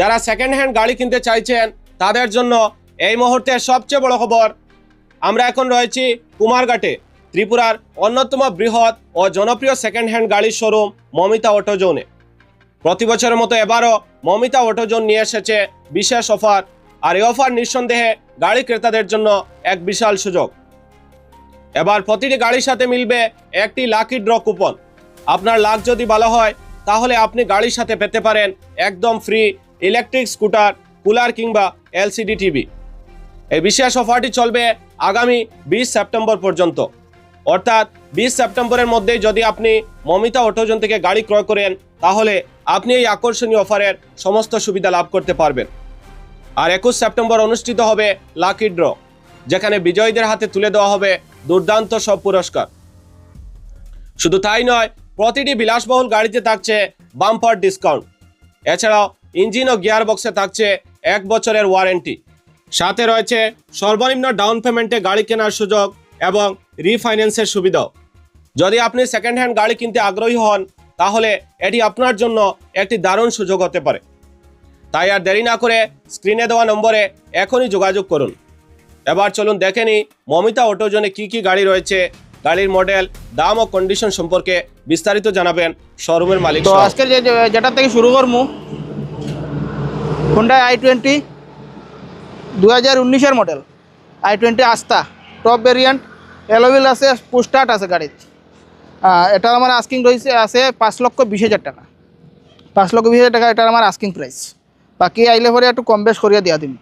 যারা second hand গাড়ি কিনতে চাইছেন, তাদের জন্য এই মুহূর্তে সবচেয়ে বড় খবর, আমরা এখন রয়েছি কুমারঘাটে, ত্রিপুরার অন্যতম বৃহৎ ও জনপ্রিয় সেকেন্ড হ্যান্ড গাড়ির শোরুম মমিতা অটো জোনে প্রতি বছরের মতো এবারও মমিতা অটো জোন নিয়ে এসেছে বিশেষ অফার, আর এই অফার নিঃসন্দেহে গাড়ি ক্রেতাদের জন্য এক বিশাল সুযোগ। এবার প্রতিটি গাড়ির সাথে মিলবে একটি লাকি ড্র কুপন আপনার লাখ যদি ভালো হয়, তাহলে আপনি গাড়ির সাথে পেতে পারেন একদম ফ্রি ইলেকট্রিক স্কুটার, কুলার কিংবা এলসিডি টিভি। এই বিশেষ অফারটি চলবে আগামী বিশ সেপ্টেম্বর পর্যন্ত। অর্থাৎ বিশ সেপ্টেম্বরের মধ্যেই যদি আপনি মমিতা অটোজন থেকে গাড়ি ক্রয় করেন, তাহলে আপনি এই আকর্ষণীয় অফারের সমস্ত সুবিধা লাভ করতে পারবেন। আর একুশ সেপ্টেম্বর অনুষ্ঠিত হবে লাকি ড্র, যেখানে বিজয়ীদের হাতে তুলে দেওয়া হবে দুর্দান্ত সব পুরস্কার। শুধু তাই নয়, প্রতিটি বিলাসবহুল গাড়িতে থাকছে বাম্পার ডিসকাউন্ট এছাড়াও ইঞ্জিন ও গিয়ার বক্সে থাকছে এক বছরের ওয়ারেন্টি। সাথে রয়েছে সর্বনিম্ন ডাউন পেমেন্টে গাড়ি কেনার সুযোগ এবং রিফাইন্যান্সের সুবিধাও। যদি আপনি সেকেন্ড হ্যান্ড গাড়ি কিনতে আগ্রহী হন তাহলে এটি আপনার জন্য একটি দারুণ সুযোগ হতে পারে। তাই আর দেরি না করে স্ক্রিনে দেওয়া নম্বরে এখনই যোগাযোগ করুন। এবার চলুন দেখে নিই মমিতা অটোজনে কি কি গাড়ি রয়েছে। গাড়ির মডেল দাম ও কন্ডিশন সম্পর্কে বিস্তারিত জানাবেন শোরুমের মালিক তো যে- যেটা থেকে শুরু করব হুন্ডাই আই টোয়েন্টি দু হাজার উনিশের model i twenty Asta top variant alloy wheel আছে পুস্টার্ট আছে গাড়ির। এটার আমার আস্কিং রয়েছে আছে পাঁচ লক্ষ বিশ হাজার টাকা। পাঁচ লক্ষ বিশ হাজার টাকা এটার আমার আস্কিং প্রাইস বাকি আইলে পরে একটু কম বেশ করিয়া দিয়া দিম।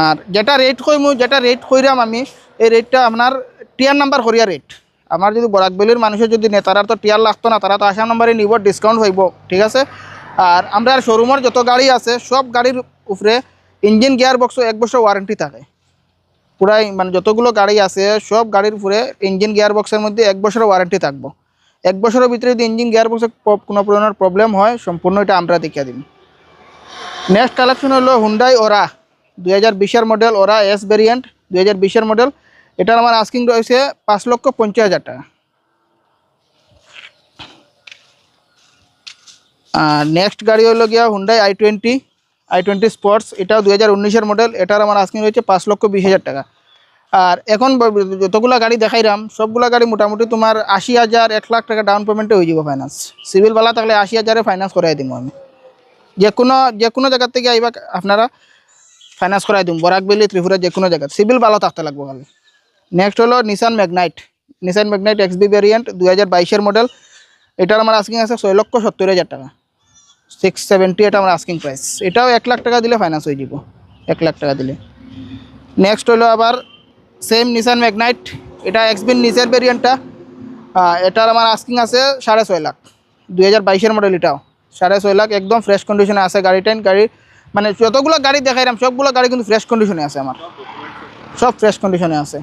আর যেটা রেট কইম যেটা রেট কইরাম আমি, এই রেটটা আপনার টিয়ার নাম্বার করিয়া রেট আমার যদি বরাকবেলির মানুষের যদি নেতারা তো টিয়ার লাগতো না, তারা তো আসাম নাম্বারে নিব ডিসকাউন্ট হইব, ঠিক আছে? আর আমরা শোরুমের যত গাড়ি আছে, সব গাড়ির উপরে ইঞ্জিন গিয়ার বক্স এক বছর ওয়ারেন্টি থাকে। পুরাই মানে যতগুলো গাড়ি আছে, সব গাড়ির উপরে ইঞ্জিন গিয়ার বক্সের মধ্যে এক বছরের ওয়ারেন্টি থাকব। এক বছরের ভিতরে যদি ইঞ্জিন গিয়ার বক্সে কোনো ধরনের প্রবলেম হয়, সম্পূর্ণ এটা আমরা দেখিয়ে দিন নেক্সট কালেকশন হলো হুন্ডাই ওরা দুই হাজার বিশের মডেল ওরা এস ভেরিয়েন্ট দুই হাজার বিশের মডেল এটার আমার আস্কিং রয়েছে পাঁচ লক্ষ পঞ্চাশ হাজার টাকা। নেক্সট গাড়ি হলো গিয়া Hyundai i twenty i twenty sports এটাও দুই হাজার উনিশের মডেল এটার আমার আস্কিং রয়েছে পাঁচ লক্ষ বিশ হাজার টাকা। আর এখন যতগুলা গাড়ি দেখাইলাম সবগুলা গাড়ি মোটামুটি তোমার আশি হাজার, এক লাখ টাকা ডাউন পেমেন্টে হয়ে যাব ফাইন্যান্স সিভিল বালা থাকলে আশি হাজারে ফাইন্যান্স করাই দিব আমি। যে কোনো যে কোনো জায়গার থেকে আইবা আপনারা ফাইন্যান্স করাই দিম বরাকবেলি ত্রিপুরা যে কোনো জায়গা সিভিল ভালো থাকতে লাগবে খালি। নেক্সট হলো Nissan Magnite Nissan Magnite X V variant দু হাজার বাইশের মডেল এটার আমার আস্কিং আছে ছয় লক্ষ সত্তর হাজার টাকা। সিক্স সেভেন্টি এটা আমার আস্কিং প্রাইস এটাও এক লাখ টাকা দিলে ফাইন্যান্স হয়ে যাব এক লাখ টাকা দিলে। নেক্সট হলো আবার সেম নিসান ম্যাগনাইট এটা এক্সবিন নিচের ভ্যারিয়েন্টটা এটার আমার আস্কিং আছে সাড়ে ছয় লাখ। দুই হাজার বাইশের মডেল এটাও। সাড়ে ছয় লাখ, একদম ফ্রেশ কন্ডিশনে আছে গাড়িটা গাড়ি মানে যতগুলো গাড়ি দেখাইলাম সবগুলো গাড়ি কিন্তু ফ্রেশ কন্ডিশনে আছে আমার। সব ফ্রেশ কন্ডিশনে আছে।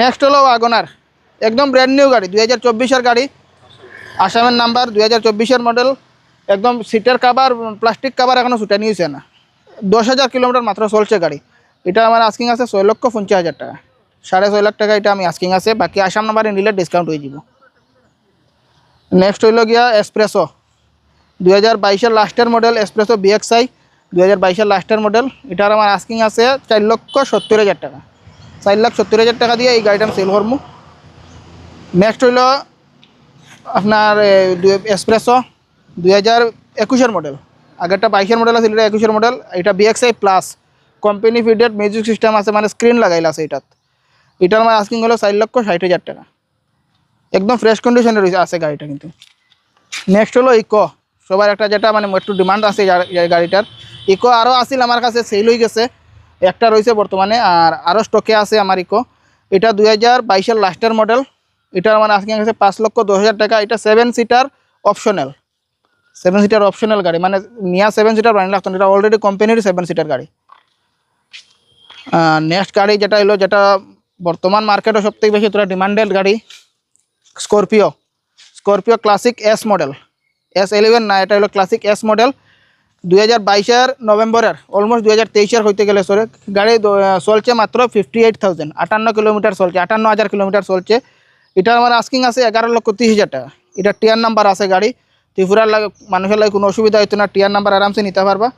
নেক্সট হলো ওয়াগনার একদম ব্র্যান্ড নিউ গাড়ি, দুই হাজার চব্বিশের গাড়ি। আসামের নাম্বার দুই হাজার চব্বিশের মডেল একদম সিটের কাভার প্লাস্টিক কাভার এখনও ছুটে নিয়েছে না। দশ হাজার কিলোমিটার মাত্র চলছে গাড়ি। এটা আমার আস্কিং আছে ছয় লক্ষ পঞ্চাশ হাজার টাকা। সাড়ে ছয় লাখ টাকা এটা আমি আস্কিং আছে। বাকি আসাম নাম্বারে নিলে ডিসকাউন্ট হয়ে যাব। নেক্সট হইল গিয়া এক্সপ্রেসো দুই হাজার বাইশের লাস্টের মডেল এক্সপ্রেসো বিএক্সআই দুই হাজার বাইশের লাস্টের মডেল এটার আমার আস্কিং আছে চার লক্ষ সত্তর হাজার টাকা। চার লাখ সত্তর হাজার টাকা দিয়ে এই গাড়িটা আমি সেল করব। নেক্সট হইল আপনার এক্সপ্রেসো দুই হাজার একুশের মডেল আগেরটা বাইশের মডেল আছে এটা একুশের মডেল এটা VXI plus company fitted music system আছে মানে স্ক্রিন লাগাইল আছে এটাত। এটার আমার আস্কিং হলো চার লক্ষ ষাট হাজার টাকা। একদম ফ্রেশ কন্ডিশনে রয়েছে, আছে গাড়িটা কিন্তু। নেক্সট হলো ইকো সবার একটা যেটা মানে একটু ডিমান্ড আছে গাড়িটার। ইকো আরও আসিল আমার কাছে সেল হয়ে গেছে। একটা রয়েছে বর্তমানে, আর আরও স্টকে আছে আমার ইকো এটা দুই হাজার বাইশের লাস্টের মডেল এটার আমার আজকে আছে পাঁচ লক্ষ দশ হাজার টাকা। এটা seven seater optional seven seater optional গাড়ি। মানে নিয়া সেভেন সিটার বানিয়ে না, এটা অলরেডি কোম্পানির সেভেন সিটার গাড়ি। নেক্সট গাড়ি যেটা হলো যেটা বর্তমান মার্কেটে সবথেকে বেশি তোরা ডিমান্ডেড গাড়ি Scorpio Scorpio classic S model S eleven না এটা হলো ক্লাসিক এস মডেল দুই হাজার বাইশের নভেম্বরের অলমোস্ট দুই হাজার তেইশের হইতে গেলে সরে। গাড়ি চলছে মাত্র ফিফটি এইট থাউজেন্ড আটান্ন কিলোমিটার চলছে আটান্ন হাজার কিলোমিটার চলছে। এটা আমার আস্কিং আছে এগারো লক্ষ তিরিশ হাজার টাকা। এটা টিয়ার নাম্বার আছে গাড়ি। ত্রিপুরার লাগে মানুষের লাগে কোনো অসুবিধা হইতো না টিয়ার নাম্বার আরামসে নিতে পারবা।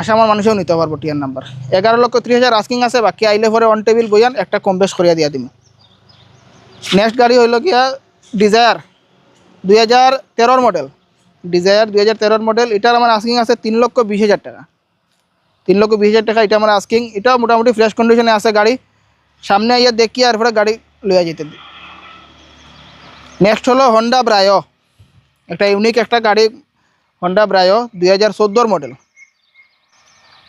আসামের মানুষেও নিতে পারব টিয়ার নাম্বার এগারো লক্ষ ত্রিশ হাজার আস্কিং আছে, বাকি আইলে পরে অন টেবিল বইয়ান, একটা কম বেশ করিয়া দিয়া দিম। নেক্সট গাড়ি হইল গিয়া ডিজায়ার দুই হাজার তেরোর মডেল ডিজায়ার দুই হাজার তেরোর মডেল এটার আমার আস্কিং আছে তিন লক্ষ বিশ হাজার টাকা। তিন লক্ষ বিশ হাজার টাকা এটা আমার আস্কিং এটাও মোটামুটি ফ্রেশ কন্ডিশনে আছে গাড়ি। সামনে আইয়া দেখি, আর পরে গাড়ি লইয়া যেতে নেক্সট হলো হন্ডা ব্রায়ো একটা ইউনিক একটা গাড়ি হন্ডা ব্রায়ো দুই হাজার চোদ্দোর মডেল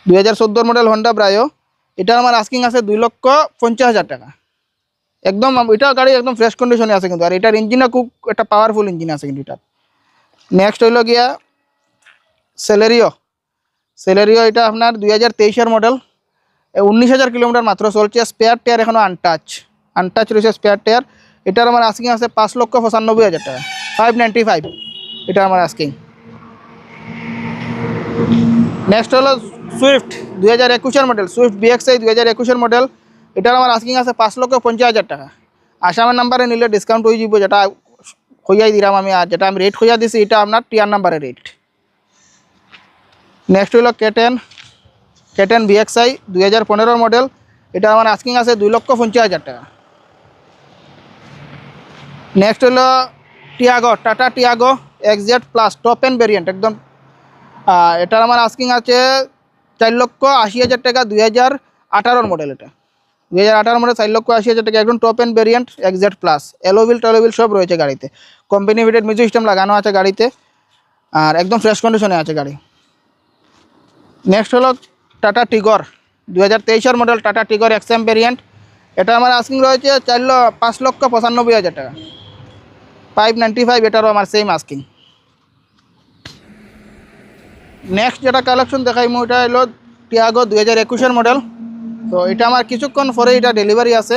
দুই হাজার চোদ্দোর মডেল হন্ডা ব্রায়ো এটা আমার আস্কিং আছে দুই লক্ষ পঞ্চাশ হাজার টাকা। একদম এটা গাড়ি একদম ফ্রেশ কন্ডিশনে আছে কিন্তু। আর এটার ইঞ্জিনও খুব একটা পাওয়ারফুল ইঞ্জিন আছে কিন্তু এটার। নেক্সট হইল গিয়া সেলেরিও সেলেরিও এটা আপনার দুই হাজার তেইশের মডেল উনিশ হাজার কিলোমিটার মাত্র চলছে। স্পেয়ার টায়ার এখনও আনটাচ আনটাচ রয়েছে স্পেয়ার টায়ার এটার আমার আস্কিং আছে পাঁচ লক্ষ পঁচানব্বই হাজার টাকা। ফাইভ নাইনটি ফাইভ এটা আমার আস্কিং নেক্সট হলো সুইফট দুই হাজার একুশের মডেল সুইফট বিএক্সআই দুই হাজার একুশের মডেল এটার আমার আস্কিং আছে পাঁচ লক্ষ পঞ্চাশ হাজার টাকা। আসামের নাম্বারে নিলে ডিসকাউন্ট হয়ে যাব, যেটা হইয়াই দিলাম আমি আর যেটা আমি রেট হইয়া দিছি, এটা আপনার টিয়ার নাম্বারে রেট নেক্সট হইল কেটেন কেটেন বিএক্সআই দুই হাজার পনেরোর মডেল এটা আমার আস্কিং আছে দুই লক্ষ পঞ্চাশ হাজার টাকা। নেক্সট হলো Tiago Tata Tiago XZ plus top end variant একদম এটার আমার আস্কিং আছে চার লক্ষ আশি হাজার টাকা দুই হাজার আঠারোর মডেল এটা। দুই হাজার আঠারো মডেল চার লক্ষ আশি হাজার টাকা, একদম top end variant XZ plus alloy wheel টেলোভিল সব রয়েছে গাড়িতে। কোম্পানি ভিটেড মিউজিক সিস্টেম লাগানো আছে গাড়িতে, আর একদম ফ্রেশ কন্ডিশনে আছে গাড়ি। নেক্সট হলো টাটা টিগর দু হাজার model Tata Tigor XM variant এটা আমার আস্কিং রয়েছে চার পাঁচ লক্ষ পঁচানব্বই হাজার টাকা। ফাইভ নাইনটি ফাইভ এটারও আমার সেম আস্কিং নেক্সট যেটা কালেকশন দেখাইমু, এটা হলো টিয়াগো দুই হাজার একুশের মডেল তো এটা আমার কিছুক্ষণ পরে এটা ডেলিভারি আছে।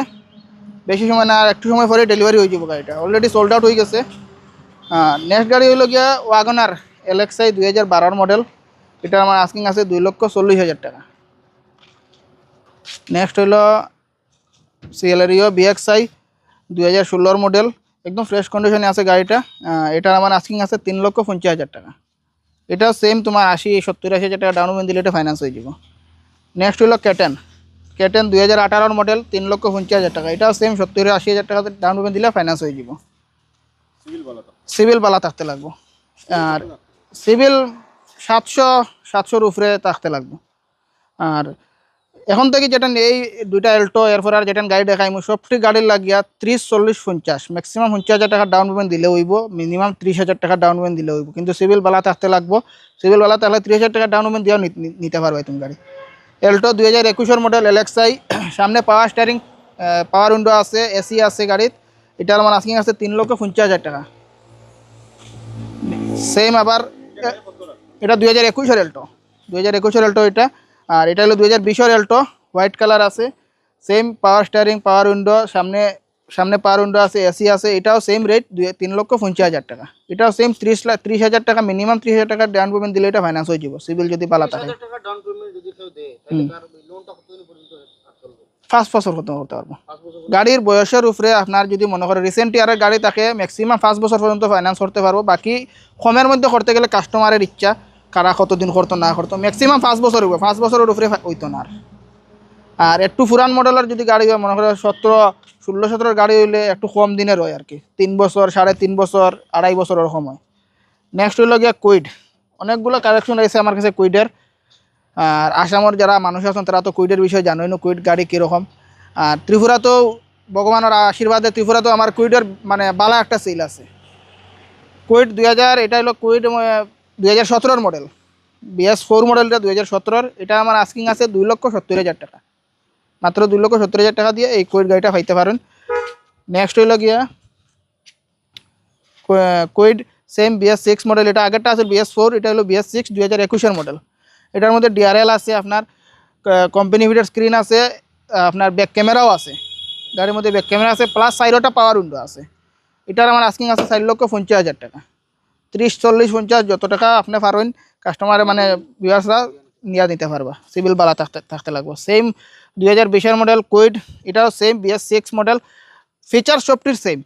বেশি সময় না, আর একটু সময় পরে ডেলিভারি হয়ে যাব গাড়িটা। অলরেডি সোল্ড আউট হয়ে গেছে। নেক্সট গাড়ি হলো গিয়া ওয়াগনার এলএক্সআই দুই হাজার বারোর মডেল এটা আমার আস্কিং আছে দুই লক্ষ চল্লিশ হাজার টাকা। নেক্সট হলো সিএলআরিও বিএক্সআই দুই হাজার ষোলোর মডেল একদম ফ্রেশ কন্ডিশনে আছে গাড়িটা। এটার আমার আস্কিং আছে তিন লক্ষ পঞ্চাশ হাজার টাকা। এটাও সেম তোমার আশি সত্তর আশি হাজার টাকা ডাউন পেমেন্ট দিলে এটা ফাইন্যান্স হয়ে যাব। নেক্সট হলো ক্যাটেন ক্যাটেন দুই হাজার আঠারোর মডেল তিন লক্ষ পঞ্চাশ হাজার টাকা। এটাও সেম সত্তর আশি হাজার টাকা ডাউন পেমেন্ট দিলে ফাইন্যান্স হয়ে যাব। সিভিল বালা থাকতে লাগবো। আর সিভিল সাতশো সাতশোর উপরে থাকতে লাগবো। আর এখন থেকে যেটা এই দুইটা এল্টো এরপর আর যেটা গাড়ি দেখাইমু সবটি গাড়ির লাগিয়া ত্রিশ, চল্লিশ, পঞ্চাশ ম্যাক্সিমাম পঞ্চাশ হাজার টাকা ডাউন পেমেন্ট দিলে হইব মিনিমাম ত্রিশ হাজার টাকা ডাউন পেমেন্ট দিলে হইব। কিন্তু সিভিল বালা থাকতে লাগবো সিভিল বালা থাকলে ত্রিশ হাজার টাকা ডাউন পেমেন্ট দিয়েও নিতে পারবে তুমি গাড়ি। এল্টো দুই হাজার একুশের মডেল এলএক্সআই সামনে পাওয়ার স্টারিং পাওয়ার উইন্ডো আছে এসি আছে গাড়িত এটার আমার আস্কিং আছে তিন লক্ষ পঞ্চাশ হাজার টাকা। সেম আবার এটা দুই হাজার একুশের এল্টো দুই হাজার একুশের এল্টো এটা। আর এটা হলো দুই হাজার বিশের এল্টো হোয়াইট কালার আছে। Same power steering power window সামনে সামনে পাওয়ার উইন্ডো আছে এসি আছে এটাও সেম রেট দুই তিন লক্ষ পঞ্চাশ হাজার টাকা। এটাও সেম ত্রিশ লাখ ত্রিশ হাজার টাকা মিনিমাম ত্রিশ হাজার টাকা ডাউন পেমেন্ট দিলে এটা ফাইন্যান্স হয়ে যাব সিভিল যদি পালা থাকে। পাঁচ বছর খতম করতে পারব। গাড়ির বয়সের উপরে আপনার যদি মনে করেন রিসেন্ট ইয়ারের গাড়ি থাকে ম্যাক্সিমাম পাঁচ বছর পর্যন্ত ফাইন্যান্স করতে পারব বাকি কমের মধ্যে করতে গেলে কাস্টমারের ইচ্ছা। কারা কতদিন করতো, না করতো ম্যাক্সিমাম পাঁচ বছর হবে পাঁচ বছরের উপরে হইতো না আর। একটু পুরান মডেলের যদি গাড়ি হয়, মনে করেন সতেরো, ষোলো, সতেরোর গাড়ি হইলে একটু কম দিনের হয় আর কি। তিন বছর, সাড়ে তিন বছর, আড়াই বছর ওরকম হয়। নেক্সট হইল গিয়া কুইড অনেকগুলো কালেকশন রয়েছে আমার কাছে কুইডের আর আসামের যারা মানুষ আছেন, তারা তো কুইডের বিষয়ে জানোই না কুইড গাড়ি কীরকম। আর ত্রিপুরা তো ভগবানের আশীর্বাদে ত্রিপুরা তো আমার কুইডের মানে বালা একটা সিল আছে। কুইড দুই হাজার, এটা হলো কুইড দুই হাজার সতেরোর মডেল বিএস ফোর মডেলটা দুই হাজার সতেরোর। এটা আমার আস্কিং আছে দুই লক্ষ সত্তর হাজার টাকা। মাত্র দুই লক্ষ সত্তর হাজার টাকা দিয়ে এই কুইড গাড়িটা পাইতে পারেন। নেক্সট হইল গিয়া Kwid same BS six model এটা আগেরটা আছে বিএস ফোর এটা হলো বিএস সিক্স দুই হাজার একুশের মডেল এটার মধ্যে ডিআরএল আছে আপনার কোম্পানি ভিডিওর স্ক্রিন আছে, আপনার ব্যাক ক্যামেরাও আছে। গাড়ির মধ্যে ব্যাক ক্যামেরা আছে প্লাস সাইডটা পাওয়ার উইন্ডো আছে। এটার আমার আস্কিং আছে চার লক্ষ পঞ্চাশ হাজার টাকা। ত্রিশ চল্লিশ পঞ্চাশ যত টাকা আপনি পারবেন কাস্টমারে মানে ভিউয়ার্সরা নিয়ে নিতে পারবা। সিভিল বালা থাকতে থাকতে লাগবে। সেম দুই হাজার বিশের মডেল কুইড এটাও same BS six model feature সবটির same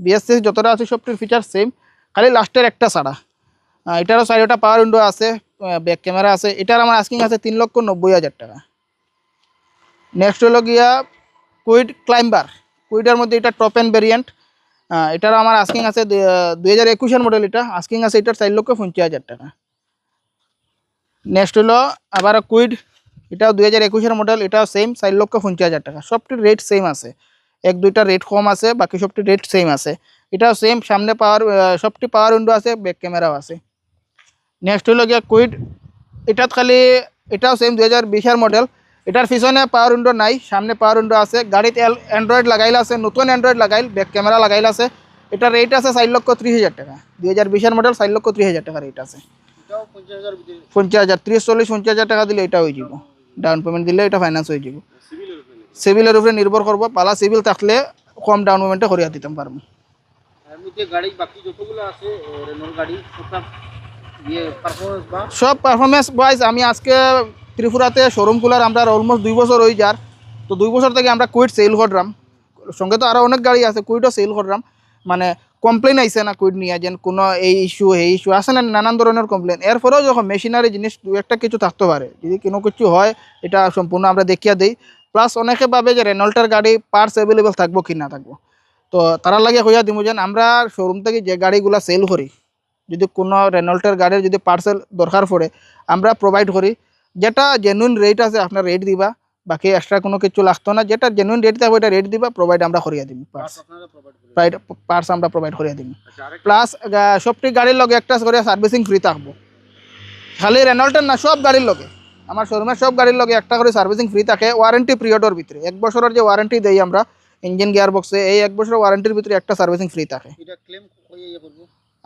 BS six যতটা আছে সবটির ফিচার সেম খালি লাস্টের একটা আহ, এটারও সাইডটা পাওয়ার উইন্ডো আছে ব্যাক ক্যামেরা আছে এটার আমার আস্কিং আছে তিন লক্ষ নব্বই হাজার টাকা। নেক্সট হলো গিয়া কুইড ক্লাইম্বার কুইডের মধ্যে এটা টপ এন্ড ভেরিয়েন্ট এটার আমার আস্কিং আছে দুই হাজার একুশের মডেল এটা। আস্কিং আছে এটার চার লক্ষ পঞ্চাশ হাজার টাকা। নেক্সট হলো আবার কুইড এটাও দুই হাজার একুশের মডেল এটাও সেম চার লক্ষ পঞ্চাশ হাজার টাকা। সবটির রেট সেম আছে। এক, দুইটা রেট কম আছে, বাকি সবটি রেট সেম আছে। এটাও সেম সামনে পাওয়ার সবটি পাওয়ার উইন্ডো আছে ব্যাক ক্যামেরাও আছে। নেক্সট হলো গিয়া কুইড এটাত খালি, এটাও সেম দুই হাজার বিশের মডেল এটার পিছনে পাওয়ার উইন্ডো নাই সামনে পাওয়ার উইন্ডো আছে। গাড়িতে অ্যান্ড্রয়েড লাগাইল আছে নতুন অ্যান্ড্রয়েড লাগাইল ব্যাক ক্যামেরা লাগাইল আছে। এটার রেট আছে চার লক্ষ ত্রিশ হাজার টাকা। দুই হাজার বিশের মডেল চার লক্ষ ত্রিশ হাজার টাকা রেট আছে। পঞ্চাশ হাজার ত্রিশ চল্লিশ পঞ্চাশ হাজার টাকা দিলে এটা হয়ে যাব। ডাউন পেমেন্ট দিলে এটা ফাইন্যান্স হয়ে যাব। সিভিলের উপরে নির্ভর করব। পালা সিভিল থাকলে কম ডাউন পেমেন্টে করিয়া দিতাম পারব। ইয়ে সব পারফরমেন্স ওয়াইজ আমি আজকে ত্রিপুরাতে শোরুম খোলার আমরা অলমোস্ট দুই বছর হয়ে যার। তো দুই বছর থেকে আমরা কুইট সেল করলাম। সঙ্গে তো আরও অনেক গাড়ি আছে, কুইটও সেল করলাম। মানে কমপ্লেন আইসে না কুইট নিয়ে যেন কোনো এই ইস্যু এই ইস্যু আছে না, নানান ধরনের কমপ্লেন এরপরেও যখন মেশিনারি জিনিস দু একটা কিছু থাকতে পারে, যদি কোনো কিছু হয়, এটা সম্পূর্ণ আমরা দেখিয়া দিই। প্লাস অনেকে ভাবে যে রেনল্টার গাড়ি পার্টস অ্যাভেলেবেল থাকব কি না থাকব। তো তারা লাগে হইয়া দিব যেন আমরা শোরুম থেকে যে গাড়িগুলো সেল করি, যদি কোনো রেনল্টের গাড়ির যদি পার্সেল দরকার পড়ে, আমরা প্রোভাইড করি। যেটা জেনুইন রেট আছে আপনার রেট দিবা। বাকি এক্সট্রা কোনো কিছু লাগতো না। যেটা জেনুইন রেট থাকবে এটা রেট দিবা প্রোভাইড আমরা করিয়া দিবি পার্স পার্স আমরা প্রোভাইড করিয়া আরেকটা প্লাস সবটি গাড়ির লগে একটা করে সার্ভিসিং ফ্রি থাকব। খালি রেনল্টের না সব গাড়ির লগে। আমার শোরুমের সব গাড়ির লগে একটা করে সার্ভিসিং ফ্রি থাকে ওয়ারেন্টি পিরিয়ডের ভিতরে। এক বছরের যে ওয়ারেন্টি দেই আমরা ইঞ্জিন গিয়ার বক্সে এই এক বছরের ওয়ারেন্টির ভিতরে একটা সার্ভিসিং ফ্রি থাকে।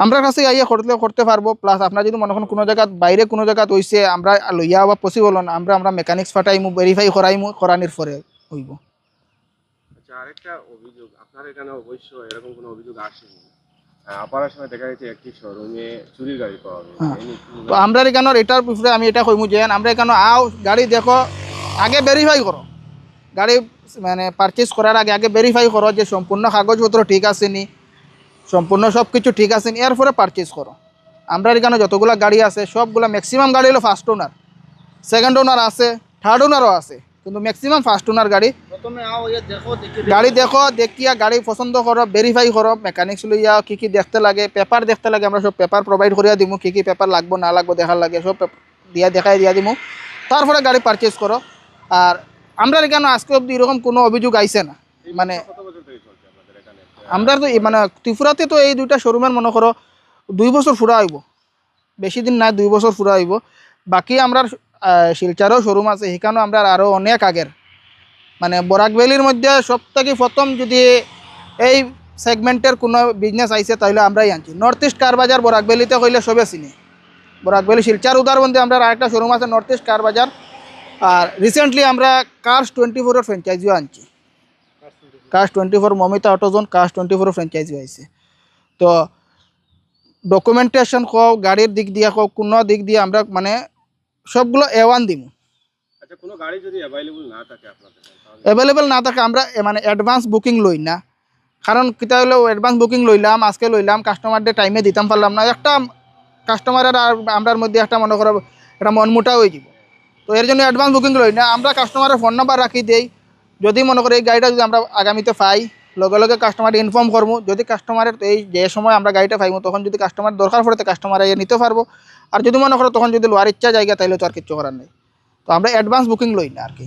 আমরা কাছে আইয়া করতে করতে পারব। প্লাস আপনার যদি মনে করেন কোনো জায়গা বাইরে কোনো জায়গা হইছে আমরা লইয়া বা পসিবল না। আমরা আমরা মেকানিক্স ফাটাইমু ভেরিফাই করাইমু করানির পরে হইব। আচ্ছা আরেকটা অভিযোগ। আপনার এখানে অবশ্য এরকম কোনো অভিযোগ আসেনি। আহ, আপার সময় দেখা গেছে একটি শোরুমে চুরির গাড়ি পাওয়া গেছে। হ্যাঁ। তো আমরা এখানোর এটার বিষয়ে আমি এটা কইমু যে আমরা এখানে আও গাড়ি দেখো আগে ভেরিফাই করো। গাড়ি মানে পারচেজ করার আগে আগে ভেরিফাই করো যে সম্পূর্ণ কাগজপত্র ঠিক আছে নি। সম্পূর্ণ সব কিছু ঠিক আছে এরপরে পারচেজ করো। আমরা এখানে যতগুলো গাড়ি আছে সবগুলো ম্যাক্সিমাম গাড়ি হলো ফার্স্ট ওনার সেকেন্ড ওনার আছে থার্ড ওনারও আছে কিন্তু ম্যাক্সিমাম ফার্স্ট ওনার গাড়ি। ইয়ে দেখো দেখে। গাড়ি দেখো দেখিয়া গাড়ি পছন্দ করো ভেরিফাই করো মেকানিক্স লইয়া কি কি দেখতে লাগে পেপার দেখতে লাগে আমরা সব পেপার প্রোভাইড করিয়া দিমু কি কি পেপার লাগবো না লাগবো দেখার লাগে সব দিয়া দেখাই দিয়া দিমু। তারপরে গাড়ি পারচেজ করো। আর আমরা এখানে আজকে অব্দি এরকম কোনো অভিযোগ আইছে না। মানে কত বছর থেকে চলছে আপনাদের এখানে আমরা তো মানে ত্রিপুরাতে তো এই দুইটা শোরুমের মনে করো দুই বছর ফুরা হইব। বেশি দিন নাই, দুই বছর ফুরা হইব। বাকি আমরা শিলচারও শোরুম আছে সেখানেও আমরা আরও অনেক আগের। মানে বরাক ভ্যালির মধ্যে সব থেকে প্রথম যদি এই সেগমেন্টের কোনো বিজনেস আইছে তাহলে আমরাই আনছি। নর্থ ইস্ট কার বাজার বরাক ভ্যালিতে কইলে সবে চিনি। বরাক ভ্যালি, শিলচার উদারবন্দে আমরা আরেকটা শোরুম আছে নর্থ ইস্ট কার বাজার আর রিসেন্টলি আমরা কার্স টোয়েন্টি ফোরের ফ্র্যাঞ্চাইজিও আনছি। কাস টোয়েন্টি ফোর মমিতা অটোজন কাস টোয়েন্টি ফোর ফ্র্যাঞ্চাইজি হয়েছে তো ডকুমেন্টেশন হোক গাড়ির দিক দিয়ে হোক কোনো দিক দিয়ে আমরা মানে সবগুলো এ ওয়ান দিমু। আচ্ছা কোনো গাড়ি যদি অ্যাভেলেবল না থাকে আপনাদের তাহলে? অ্যাভেলেবেল না থাকে আমরা মানে অ্যাডভান্স বুকিং লই না। কারণ কিতা হলো অ্যাডভান্স বুকিং লইলাম আজকে লইলাম কাস্টমারদের টাইমে দিতাম পারলাম না। একটা কাস্টমারের আর আমরার মধ্যে একটা মনে করো একটা মনমোটা হয়ে যাব তো এর জন্য অ্যাডভান্স বুকিং লই না। আমরা কাস্টমারের ফোন নাম্বার রাখি দেই। যদি মনে করি এই গাড়িটা যদি আমরা আগামীতে পাই, লগে লগে কাস্টমার ইনফর্ম করব, যদি কাস্টমারের এই যে সময় আমরা গাড়িটা পাইবো তখন যদি কাস্টমার দরকার পড়ে তো কাস্টমার এ নিতে পারব। আর যদি মনে করো তখন যদি লোয়ার ইচ্ছা জায়গা, তাইলে তো আর কিচ্ছু করার নেই। তো আমরা অ্যাডভান্স বুকিং লই না আর কি।